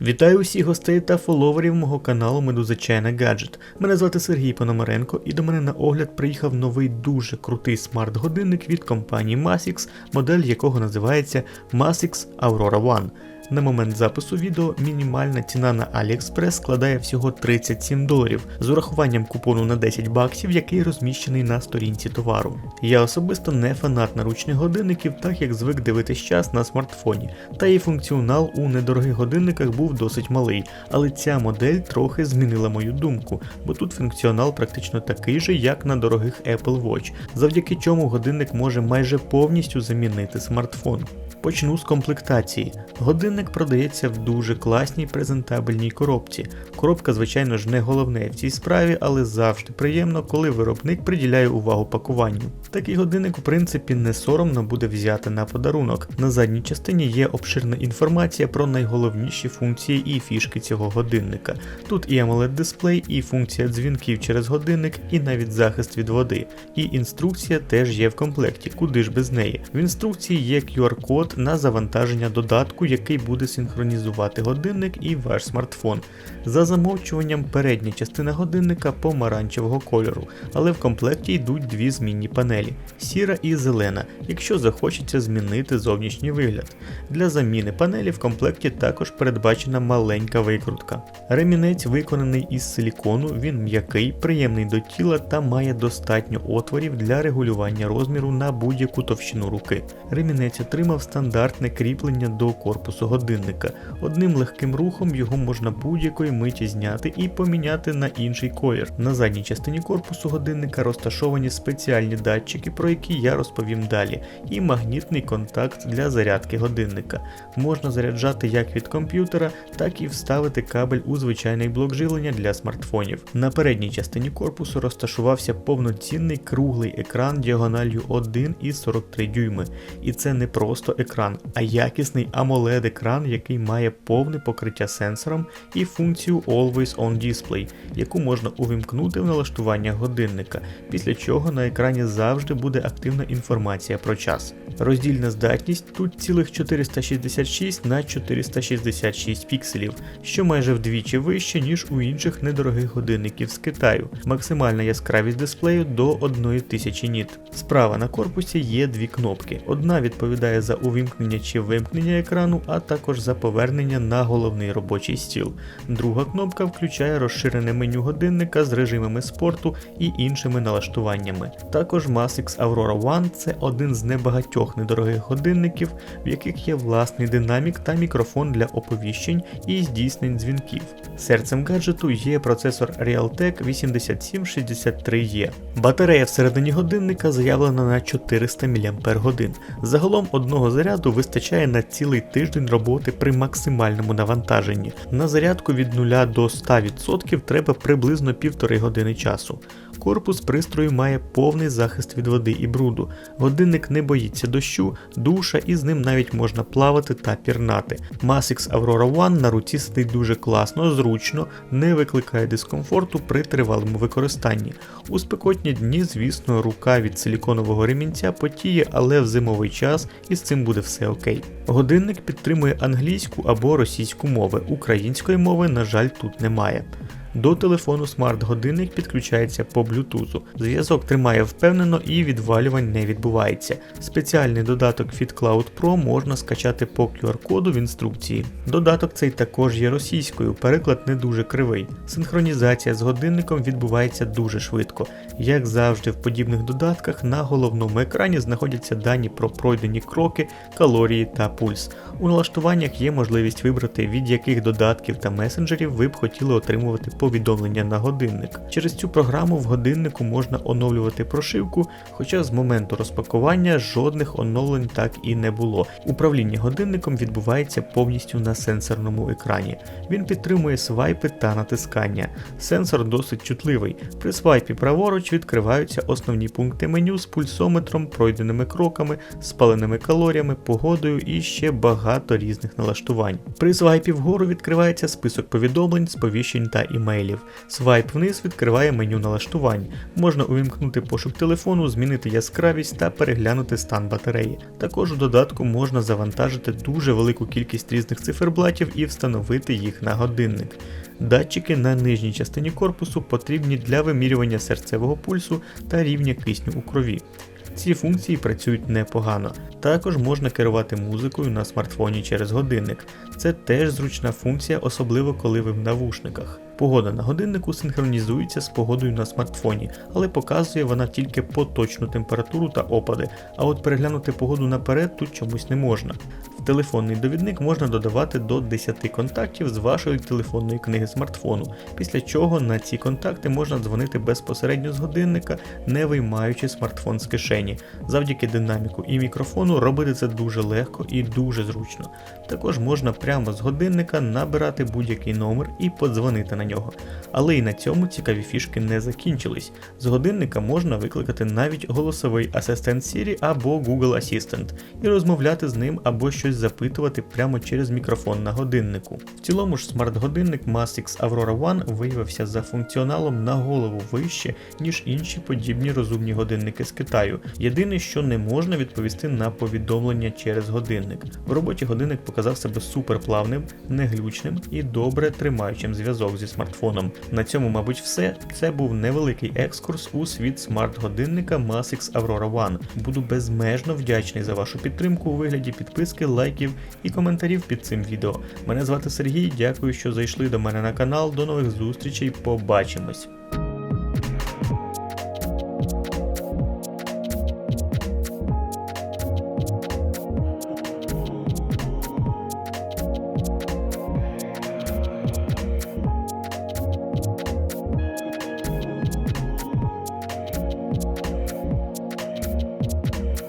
Вітаю усіх гостей та фоловерів мого каналу Медузичайна Гаджет. Мене звати Сергій Пономаренко і до мене на огляд приїхав новий дуже крутий смарт-годинник від компанії Masix, модель якого називається Masix Aurora One. На момент запису відео мінімальна ціна на AliExpress складає всього 37 доларів з урахуванням купону на 10 баксів, який розміщений на сторінці товару. Я особисто не фанат наручних годинників, так як звик дивитись час на смартфоні, та і функціонал у недорогих годинниках був досить малий, але ця модель трохи змінила мою думку, бо тут функціонал практично такий же, як на дорогих Apple Watch, завдяки чому годинник може майже повністю замінити смартфон. Почну з комплектації. Годинник продається в дуже класній презентабельній коробці. Коробка, звичайно ж, не головне в цій справі, але завжди приємно, коли виробник приділяє увагу пакуванню. Такий годинник, в принципі, не соромно буде взяти на подарунок. На задній частині є обширна інформація про найголовніші функції і фішки цього годинника. Тут і amoled дисплей, і функція дзвінків через годинник, і навіть захист від води. І інструкція теж є в комплекті, куди ж без неї. В інструкції є QR-код на завантаження додатку, який буде синхронізувати годинник і ваш смартфон. За замовчуванням передня частина годинника помаранчевого кольору, але в комплекті йдуть дві змінні панелі сіра і зелена, якщо захочеться змінити зовнішній вигляд. Для заміни панелі в комплекті також передбачена маленька викрутка. Ремінець виконаний із силікону, він м'який, приємний до тіла та має достатньо отворів для регулювання розміру на будь-яку товщину руки. Ремінець отримав стандартне кріплення до корпусу годинника. Одним легким рухом його можна будь-якої миті зняти і поміняти на інший колір. На задній частині корпусу годинника розташовані спеціальні датчики, про які я розповім далі, і магнітний контакт для зарядки годинника. Можна заряджати як від комп'ютера, так і вставити кабель у звичайний блок живлення для смартфонів. На передній частині корпусу розташувався повноцінний круглий екран діагональю 1,43 дюйми. І це не просто екран, а якісний amoled екран який має повне покриття сенсором і функцію Always On Display, яку можна увімкнути в налаштування годинника, після чого на екрані завжди буде активна інформація про час. Роздільна здатність тут цілих 466 на 466 пікселів, що майже вдвічі вище, ніж у інших недорогих годинників з Китаю. Максимальна яскравість дисплею до 1000 ніт. Справа на корпусі є дві кнопки. Одна відповідає за увімкнення чи вимкнення екрану, а також за повернення на головний робочий стіл. Друга кнопка включає розширене меню годинника з режимами спорту і іншими налаштуваннями. Також Masix Aurora One це один з небагатьох недорогих годинників, в яких є власний динамік та мікрофон для оповіщень і здійснень дзвінків. Серцем гаджету є процесор Realtek 8763E. Батарея всередині годинника заявлена на 400 мАч. Загалом одного заряду вистачає на цілий тиждень роботи при максимальному навантаженні. На зарядку від 0 до 100% треба приблизно півтори години часу. Корпус пристрою має повний захист від води і бруду. Годинник не боїться дощу, душа і з ним навіть можна плавати та пірнати. Masix Aurora One на руці сидить дуже класно, зручно, не викликає дискомфорту при тривалому використанні. У спекотні дні, звісно, рука від силіконового ремінця потіє, але в зимовий час і з цим буде все окей. Годинник підтримує англійську або російську мови, української мови, на жаль, тут немає. До телефону смарт-годинник підключається по блютузу. Зв'язок тримає впевнено і відвалювань не відбувається. Спеціальний додаток FitCloud Pro можна скачати по QR-коду в інструкції. Додаток цей також є російською, переклад не дуже кривий. Синхронізація з годинником відбувається дуже швидко. Як завжди, в подібних додатках на головному екрані знаходяться дані про пройдені кроки, калорії та пульс. У налаштуваннях є можливість вибрати, від яких додатків та месенджерів ви б хотіли отримувати повідомлення на годинник. Через цю програму в годиннику можна оновлювати прошивку, хоча з моменту розпакування жодних оновлень так і не було. Управління годинником відбувається повністю на сенсорному екрані. Він підтримує свайпи та натискання. Сенсор досить чутливий. При свайпі праворуч відкриваються основні пункти меню з пульсометром, пройденими кроками, спаленими калоріями, погодою і ще багато різних налаштувань. При свайпі вгору відкривається список повідомлень, сповіщень та імейлів. Свайп вниз відкриває меню налаштувань. Можна увімкнути пошук телефону, змінити яскравість та переглянути стан батареї. Також у додатку можна завантажити дуже велику кількість різних циферблатів і встановити їх на годинник. Датчики на нижній частині корпусу потрібні для вимірювання серцевого пульсу та рівня кисню у крові. Ці функції працюють непогано. Також можна керувати музикою на смартфоні через годинник. Це теж зручна функція, особливо коли ви в навушниках. Погода на годиннику синхронізується з погодою на смартфоні, але показує вона тільки поточну температуру та опади, а от переглянути погоду наперед тут чомусь не можна. Телефонний довідник можна додавати до 10 контактів з вашої телефонної книги смартфону, після чого на ці контакти можна дзвонити безпосередньо з годинника, не виймаючи смартфон з кишені. Завдяки динаміку і мікрофону робити це дуже легко і дуже зручно. Також можна прямо з годинника набирати будь-який номер і подзвонити на нього. Але і на цьому цікаві фішки не закінчились. З годинника можна викликати навіть голосовий асистент Siri або Google Assistant і розмовляти з ним або щось запитувати прямо через мікрофон на годиннику. В цілому ж смарт-годинник Masix Aurora One виявився за функціоналом на голову вище, ніж інші подібні розумні годинники з Китаю. Єдине, що не можна відповісти на повідомлення через годинник. В роботі годинник показав себе суперплавним, неглючним і добре тримаючим зв'язок зі смартфоном. На цьому, мабуть, все. Це був невеликий екскурс у світ смарт-годинника Masix Aurora One. Буду безмежно вдячний за вашу підтримку у вигляді підписки, лайків і коментарів під цим відео. Мене звати Сергій. Дякую, що зайшли до мене на канал. До нових зустрічей. Побачимось.